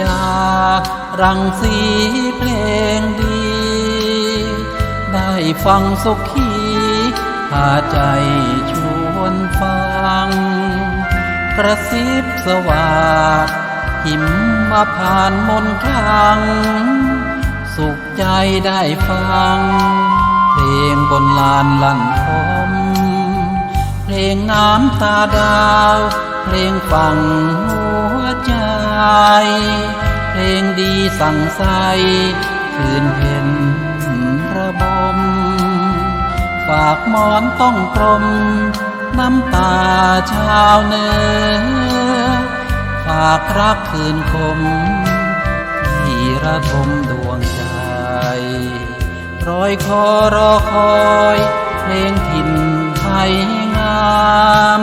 ยา รังสีเพลงดี ได้ฟังสุขีพาใจชวนฟัง กระซิบสวาดหิมมาผ่านมนต์คลัง สุขใจได้ฟัง เพลงบนลานลั่นทมเพลงน้ำตาดาว เพลงฟัง เพลงดีสั่งใสคืนเห็นระบม ฝากหมอนต้องกลม น้ำตาชาวเนื้อฝากรักคืนคม ที่ระทมดวงใจรอยคอรอคอย เพลงถิ่นไทยงาม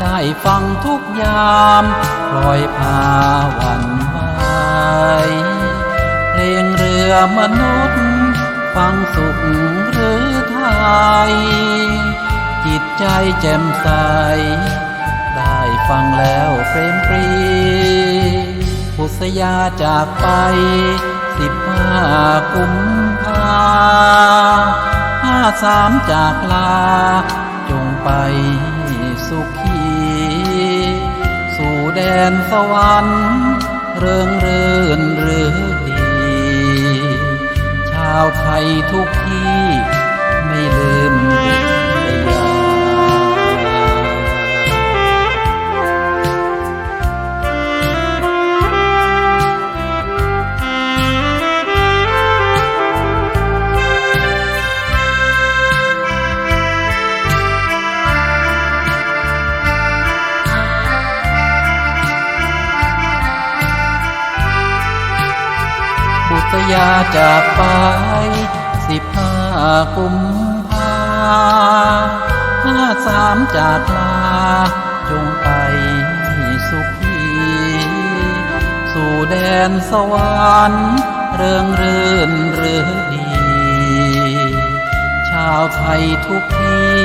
ได้ฟังทุกยามปล่อยพาวันไหวเพลงเรือมนุษย์ ฟังสุขหรือไทย จิตใจแจ่มใส ได้ฟังแล้วเฟรมปรีพุษยาจากไปสิบห้ากุมภาห้าสามจากลา จงไปสุขี นสวรรค์เริงเรื่นหรือดี ชาวไทยทุกที่ บุตรยาจากไปสิบห้ากุมภาห้าสามจากลา จงไปสุขี สู่แดนสวรรค์เริงรื่นหรือดี ชาวไทยทุกที่